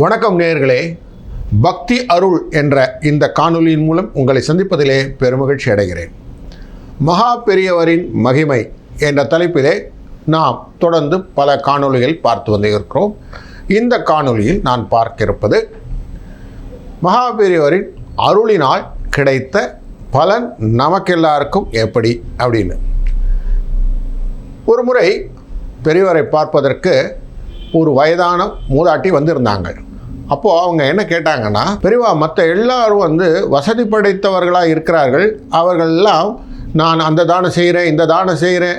வணக்கம் நேயர்களே. பக்தி அருள் என்ற இந்த காணொலியின் மூலம் உங்களை சந்திப்பதிலே பெருமகிழ்ச்சி அடைகிறேன். மகா பெரியவரின் மகிமை என்ற தலைப்பிலே நாம் தொடர்ந்து பல காணொளிகள் பார்த்து வந்திருக்கிறோம் இந்த காணொளியில் நான் பார்க்க இருப்பது மகா பெரியவரின் அருளினால் கிடைத்த பலன் நமக்கெல்லாருக்கும் எப்படி அப்படின்னு. ஒரு முறை பெரியவரை பார்ப்பதற்கு ஒரு வயதான மூதாட்டி வந்திருந்தாங்க. அப்போது அவங்க என்ன கேட்டாங்கன்னா பெரியவா மற்ற எல்லாரும் வந்து வசதி படைத்தவர்களாக இருக்கிறார்கள். அவர்கள்லாம் நான் அந்த தானம் செய்கிறேன் இந்த தானம் செய்கிறேன்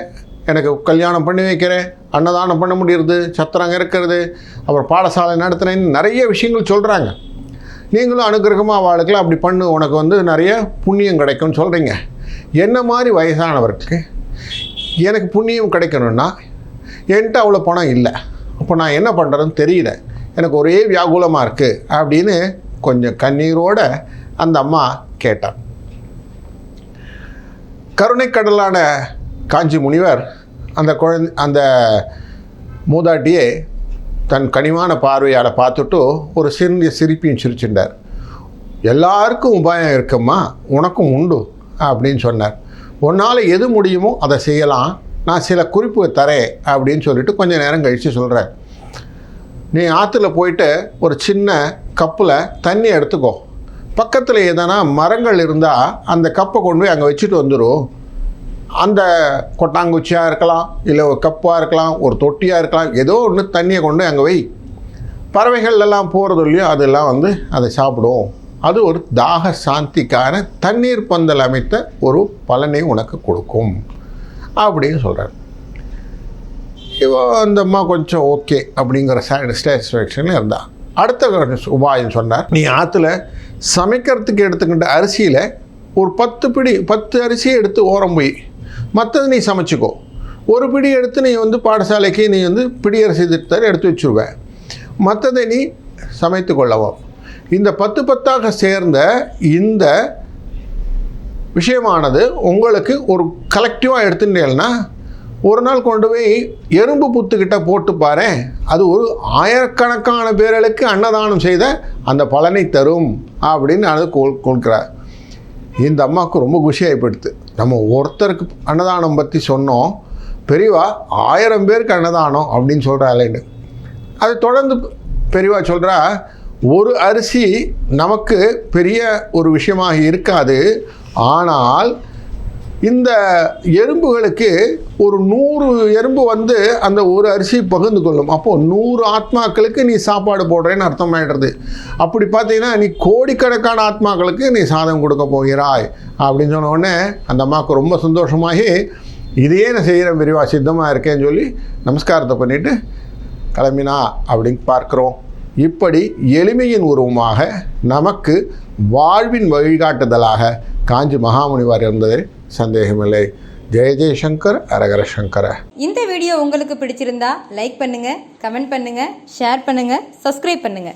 எனக்கு கல்யாணம் பண்ணி வைக்கிறேன். அன்னதானம் பண்ண முடியுறது சத்திரம் இருக்கிறது. அப்புறம் பாடசாலை நடத்துகிறேன்னு நிறைய விஷயங்கள் சொல்கிறாங்க நீங்களும் அனுகிரகமாக வாழ்க்கலாம் அப்படி பண்ணு. உனக்கு வந்து நிறைய புண்ணியம் கிடைக்கும்னு சொல்கிறீங்க என்ன மாதிரி வயசானவருக்கு எனக்கு புண்ணியம் கிடைக்கணும்னா என்கிட்ட அவ்வளோ பணம் இல்லை. அப்போ நான் என்ன பண்ணுறதுன்னு தெரியல. எனக்கு ஒரே வியாகுலமாக இருக்குது அப்படின்னு கொஞ்சம் கண்ணீரோட அந்த அம்மா கேட்டான் கருணைக்கடலான காஞ்சி முனிவர் அந்த குழந்தை அந்த மூதாட்டியை தன் கனிவான பார்வையால் பார்த்துட்டு ஒரு சிறிய சிரிப்பையும் சிரிச்சுட்டார் எல்லாருக்கும் உபாயம் இருக்கும்மா உனக்கும் உண்டு அப்படின்னு சொன்னார். உன்னால் எது முடியுமோ அதை செய்யலாம் நான் சில குறிப்பு தரேன் அப்படின்னு சொல்லிட்டு கொஞ்சம் நேரம் கழித்து சொல்கிறேன் நீ ஆற்றுல போயிட்டு ஒரு சின்ன கப்பில் தண்ணி எடுத்துக்கோ. பக்கத்தில் எதனா மரங்கள் இருந்தால் அந்த கப்பை கொண்டு போய் அங்கே வச்சுட்டு வந்துடும் அந்த கொட்டாங்குச்சியாக இருக்கலாம் இல்லை ஒரு கப்பாக இருக்கலாம் ஒரு தொட்டியாக இருக்கலாம் ஏதோ ஒன்று தண்ணியை கொண்டு அங்கே வை. பறவைகள் எல்லாம் போகிறது இல்லையோ அதெல்லாம் வந்து அதை சாப்பிடும். அது ஒரு தாக சாந்திக்கான தண்ணீர் பந்தல் அமைத்த ஒரு பலனை உனக்கு கொடுக்கும். அப்படின்னு சொல்கிறார் இவ அந்த அம்மா கொஞ்சம் ஓகே அப்படிங்கிற சாட்டிஸ்ஃபேக்ஷனில் இருந்தா. அடுத்த உபாயம் சொன்னார் நீ ஆற்றுல சமைக்கிறதுக்கு எடுத்துக்கிட்ட அரிசியில் ஒரு பத்து பிடி பத்து அரிசியை எடுத்து ஓரம் போய். மற்றது நீ சமைச்சிக்கோ. ஒரு பிடி எடுத்து நீ வந்து பாடசாலைக்கு நீ வந்து பிடி அரிசி திட்டத்தை எடுத்து வச்சுருவேன் மற்றதை நீ சமைத்து கொள்ளவும் இந்த பத்து பத்தாக சேர்ந்த இந்த விஷயமானது உங்களுக்கு ஒரு கலெக்டிவாக எடுத்துட்டேன்னா ஒரு நாள் கொண்டு போய் எறும்பு புத்துக்கிட்ட போட்டு பாரு அது ஒரு ஆயிரக்கணக்கான பேர்களுக்கு அன்னதானம் செய்த அந்த பலனை தரும் அப்படின்னு அது கொள் கொடுக்குறார் இந்த அம்மாவுக்கு ரொம்ப குஷியாகி நம்ம ஒருத்தருக்கு அன்னதானம் பற்றி சொன்னோம். பெரியவா ஆயிரம் பேருக்கு அன்னதானம் அப்படின்னு சொல்கிறாளேன்னு அது தொடர்ந்து பெரியவா சொல்கிறா ஒரு அரிசி நமக்கு பெரிய ஒரு விஷயமாக இருக்காது. ஆனால் இந்த எறும்புகளுக்கு ஒரு நூறு எறும்பு வந்து அந்த ஒரு அரிசி பகிர்ந்து கொள்ளும். அப்போது நூறு ஆத்மாக்களுக்கு நீ சாப்பாடு போடுறேன்னு அர்த்தமாயிடுறது. அப்படி பார்த்தீங்கன்னா நீ கோடிக்கணக்கான ஆத்மாக்களுக்கு நீ சாதம் கொடுக்க போகிறாய் அப்படின்னு சொன்ன உடனே அந்த அம்மாவுக்கு ரொம்ப சந்தோஷமாகி இதையே நான் செய்கிறேன் விரிவா சித்தமாக இருக்கேன்னு சொல்லி நமஸ்காரத்தை பண்ணிவிட்டு கிளம்பினா அப்படின்னு பார்க்குறோம். இப்படி எளிமையின் உருவமாக நமக்கு வாழ்வின் வழிகாட்டுதலாக காஞ்சி மகாமுனிவார் இருந்தது. சந்தேகமில்லை. ஜெய ஜெயசங்கர் அரகர சங்கர. இந்த வீடியோ உங்களுக்கு பிடிச்சிருந்தா லைக் பண்ணுங்க கமெண்ட் பண்ணுங்க ஷேர் பண்ணுங்க சப்ஸ்கிரைப் பண்ணுங்க.